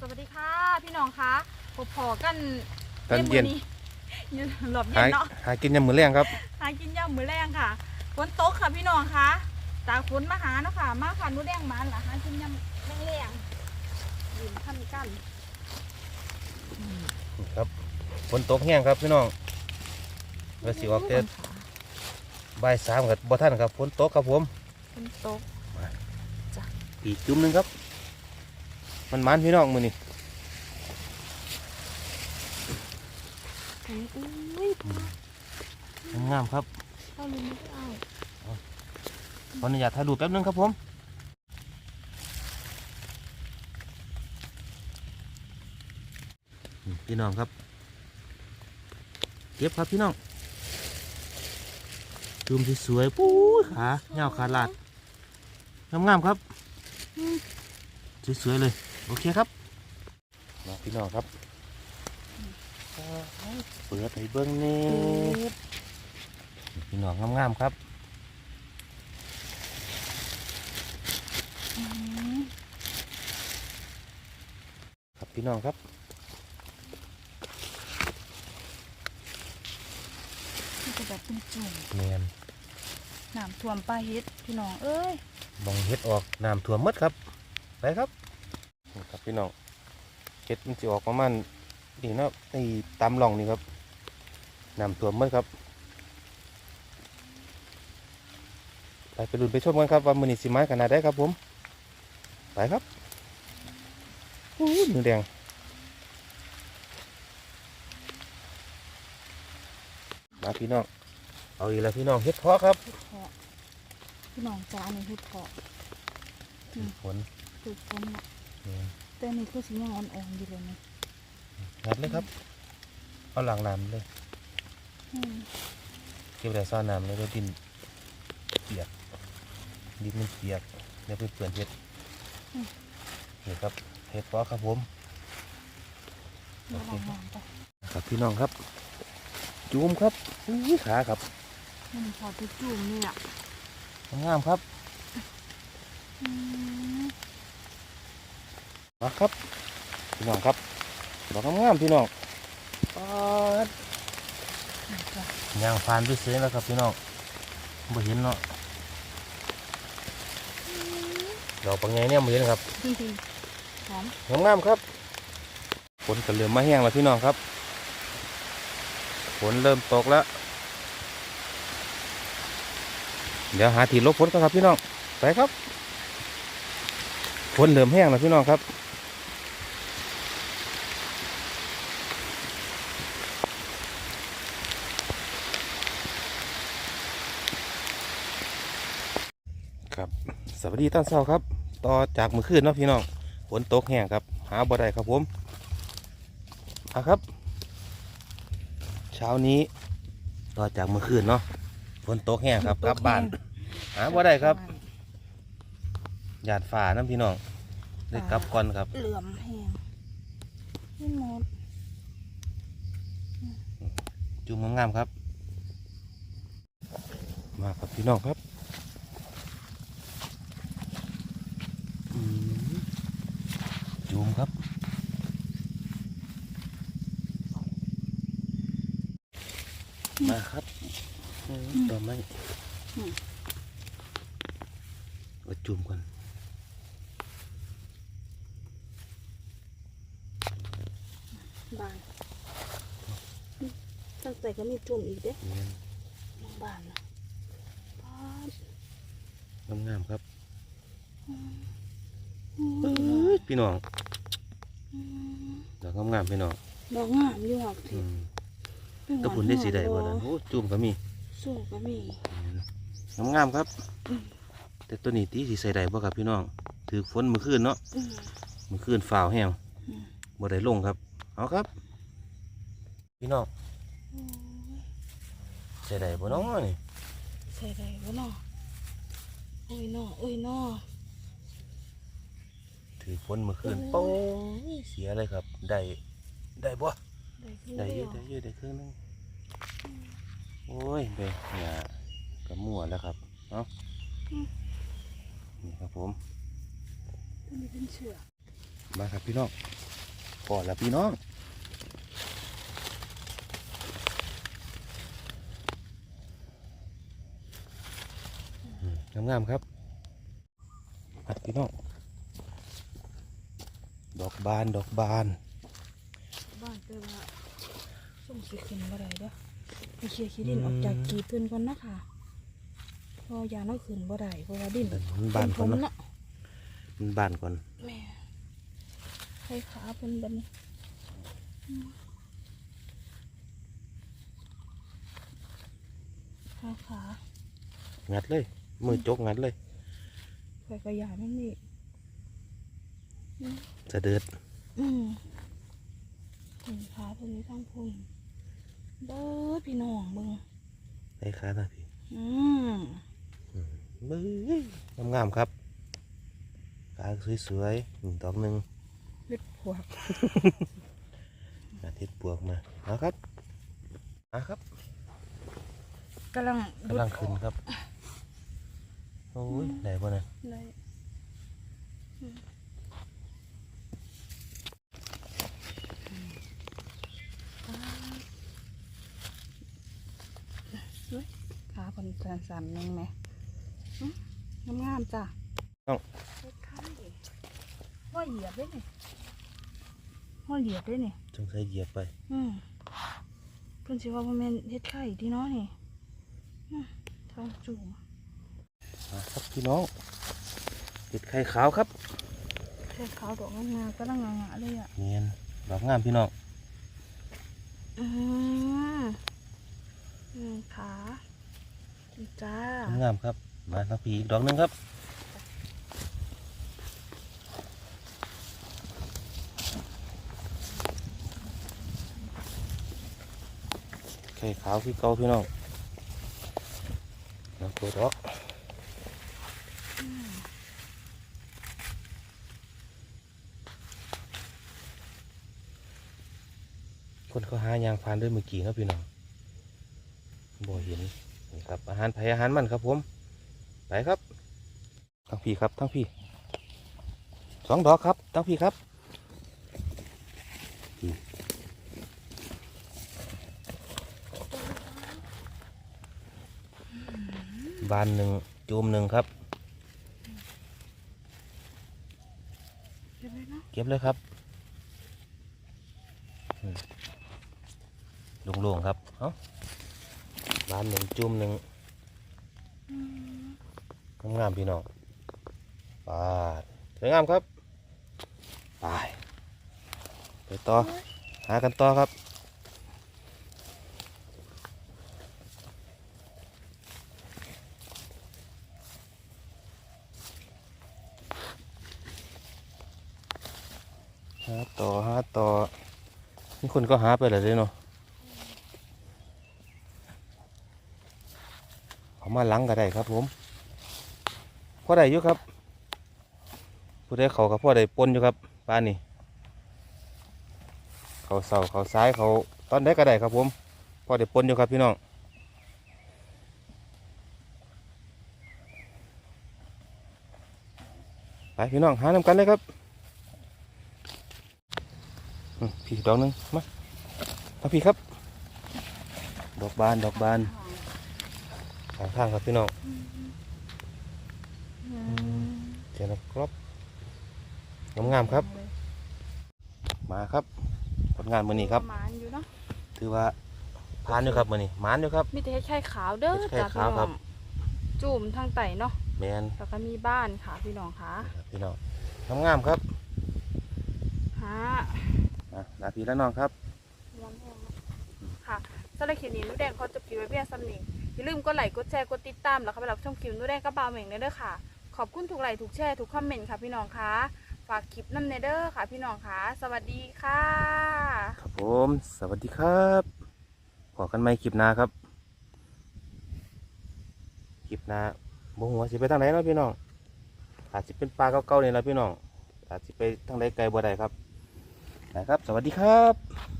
สวัสดีค่ะพี่น้องคะพบพอกันตอนเย็นมื้อยู่หลบเย็หานเนาะหากินยามมื้อแรงครับ หากินย่ามมือแรงค่ะฝนตกค่ะพี่น้องคะจากฝนมาหาเนาะค่ะ มาค่ะหนูแดงหมันล่ะหากินย่ามแรงแรงๆยืนทำกันครับฝนตกแห้งครับพี่น้องว่าสิออกแต่บ่ายสามกับบ่ทันครับฝนตกครับผมฝนตกอีกจุ่มหนึงครับ มันมันพี่น้องมื้อนี้อุ้ยงามครับเข้าลืมไม่ได้เอาขออนุญาตถ่ายรูปแป๊บหนึงครับผมนี่พี่น้องครับ เก็บครับพี่น้องจุ่มสวยๆปู๊ยขาเงาวขาลาดงามๆครับ สวยๆเลย โอเคครับมาพี่น้องครับเปิดให้เบิ้งนี่พี่น้องงามๆครับครับพี่น้องครับที่จะแบบเป็นจุ่มแมนน้ำท่วมปลาเฮ็ดพี่น้องเอ้ยบองเฮ็ดออกน้ำท่วมหมดครับไปครับนี่ครับ พี่น้องเฮ็ดมันจะออกประมาณนี่เนาะไอ้ตามหล่องนี่ครับน้ำท่วมหมดครับไปไปดูไปชมกันครับว่ามือนี้สิไม้ขนาดได้ครับผมไปครับอู้หนูแดงมาพี่น้องเอาอีกแล้วพี่น้องเฮ็ดเพาะครับเฮ็ดเพาะพี่น้องจ้านี่เฮ็ดเพาะฝนคือฝนน่ะ แม่นแต่นี่คือสียังอ่อนๆอยู่เลยนะงัดเลยครับ เอาหลังน้ำเลย อืมเก็บแต่ซ่อนน้ำเลยแล้วดินเปียก ดินมันเปียกเดี๋ยวไปเปื่อนเห็ดนี่ครับเห็ดเพาะครับผมระวังน้ำไปครับพี่น้องครับ จูมครับอุ้ยขาครับมันพอไปจุ่มนี่อะงามครับอืม มาครับพี่น้องครับดอกงามๆพี่น้องปาดยางฟานไปเสียแล้วครับพี่น้องบ่เห็นเนาะดอกปังไงเนี่ยบ่เห็นครับหอมงามๆครับฝนก็เริ่มมาแห้งแล้วพี่น้องครับฝนเริ่มตกแล้ว เดี๋ยวหาที่ลบฝนกันครับพี่น้องไปครับฝนเริ่มแห้งแล้วพี่น้องครับ สวัสดีตอนเช้าครับ ต่อจากเมื่อคืนเนาะพี่น้องฝนตกแห้งครับ หาบ่ได้ครับผมเอาครับ เช้านี้ต่อจากเมื่อคืนเนาะฝนตกแห้งครับกลับบ้าน หาบ่ได้ครับหยาดฝ่าน้ำพี่น้องได้กลับก่อนครับ เหลื่อมแห้งนี่หมดจุ่มงามๆครับ มาครับพี่น้องครับอืม จุ่มครับ มาครับอืมต่อไม้เอาจุ่มก่อนบานตั้งแต่ก็มีจุ่มอีกเด้เนียนบานนะปาดงามๆครับเอ้ยพี่น้องดอก งามๆพี่น้องดอกงามอยู่หอกอืที่มก็ผลได้สีใดบ่ล่ะโอ้จุ่มก็มีสู้ก็มีงามๆครับ แต่ตัวนี้ตีสีใส่ใดบ่ครับพี่น้องถือฝนเมื่อคืนเนาะอืมเมื่อคืนฝ่าวแห้งอืม บ่ได้ลงครับเอาครับ พี่น้องใส่ใดบ่น้องนี่ใส่ได้บ่เนาะอุ้ยเนาะอุ้ยเนาะ ถือฝนเมื่อคืนโป้ยเสียเลยครับ ได้ได้บ่ได้ขึ้นได้ได้เยอะได้เยอะได้ครึ่งหนึงโอ้ยเบเนี่ยก็มั่วแล้วครับเนาะนี่ครับผมตัวนี้เป็นเชือกมาครับพี่น้องอพอแล้วพี่น้องอืมงามๆครับอะพี่น้อง ดอกบานดอกบานบ้านเจอว่าส่งสีขึ้นบ่ได้เด้อไปเคลียร์ขี้ดินออกจากกีบเพิ่นก่อนเนาะค่ะเพอยาเนาขึ้นบ่ได้เพราะว่าดินมันบานก่อนเนาะเนาะมันบานก่อนแม่ให้ขาเป็นแบบนี้ขาขางัดเลยมือจกงัดเลยไปกระยานั่นนี่ จะเดือดอืมถึงขาเพิ่นนี้ทั้งพุ่นเด้อพี่น้องเบิ่งได้ค่านะพี่อืมมืองามๆครับกาสวยๆหนึ่งดอกหนึ่งเล็ดพวกอาทิตย์ปวกมาเอาครับมาครับกำลังกำลังขึ้นครับ โอ้ยได้ป่ะนะได้ ขาเพิ่นสั่นๆนึงไหมอื้องามๆจ้ะต้องเฮ็ดไข่ห้อยเหยียบด้วยนี่ห้อยเหยียบด้วยนี่จงใส่เหยียบไปอืมเพิ่นสิว่าบ่แม่นเฮ็ดไข่ที่น้อนี่อืมท้องจุ่มมาครับพี่น้องเห็ดไข่ขาวครับแค่ขาวดอกงามๆก็ลังงามๆเลยอะเนียนดอกงามพี่น้องอืมอืมขา จ้างามครับ มาทักพี่อีกดอกหนึ่งครับไข่ขาวพี่เกาพี่น้องน้ำตัวดอกคนเขาหายางพานด้วยมือกี้ครับพี่น้องบ่เห็น นี่ครับอาหารไผ่อาหารมันครับผม ไปครับทั้งพี่ครับทั้งพี่สองดอกครับทั้งพี่ครับอืมบานหนึ่งจูมหนึ่งครับเห็นไหมเนาะเก็บเลยครับอืมโล่งๆครับ เอ้า บานหนึ่งจุ่มหนึ่งอืมงามๆพี่น้องปาดสวยงามครับไปไปต่อหากันต่อครับหาต่อหาต่อนี่คนก็หาไปแล้วเลยเนาะ เอามาหลังก็ได้ครับผมพอได้อยู่ครับผู้ใดเขากับพ่อได้ปนอยู่ครับป้านนี่เขาเสาเขาซ้ายเขาตอนได้ก็ได้ครับผมพ่อได้ปนอยู่ครับพี่น้องไปพี่น้องหานำกันเลยครับพี่ดอกหนึงมามาพี่ครับ ดอกบานดอกบาน ข้างทางครับพี่น้องอืมเจอแล้วครับงามๆครับ มาครับ ผลงานมือนี้ครับหมานอยู่เนาะถือว่าผ่านอยู่ครับมือนี้หมานอยู่ครับมีแต่เฮ็ดไข่ขาวเด้อเฮ็ดไข่จ้ะขาวครับพี่น้องจุ่มทางไต่เนาะแมนแล้วก็มีบ้านค่ะพี่น้องค่ะครับพี่น้องงามๆครับหาอะลาพี่และน้องครับค่ะสำหรับคลิปนี้หนูแดงขอจบคลิปไว้เพียงสำเนียง อย่าลืมกดไลค์กดแชร์กดติดตามแล้วก็ไปรับชมคลิปนูแดงกับบาวเหม่งเด้อค่ะ ขอบคุณทุกไลค์ทุกแชร์ทุกคอมเมนต์ค่ะพี่น้องค่ะฝากคลิปน้ำเนเด้อค่ะพี่น้องค่ะสวัสดีค่ะครับผม สวัสดีครับพอกันไหมคลิปหน้าครับคลิปหน้าบ่หัวสิไปทางไหนเนาะพี่น้องอาจจะเป็นปลาเก่าๆนี่แหละพี่น้องอาจจะไปทางไหนไกลบ่ได้ครับนะครับ สวัสดีครับ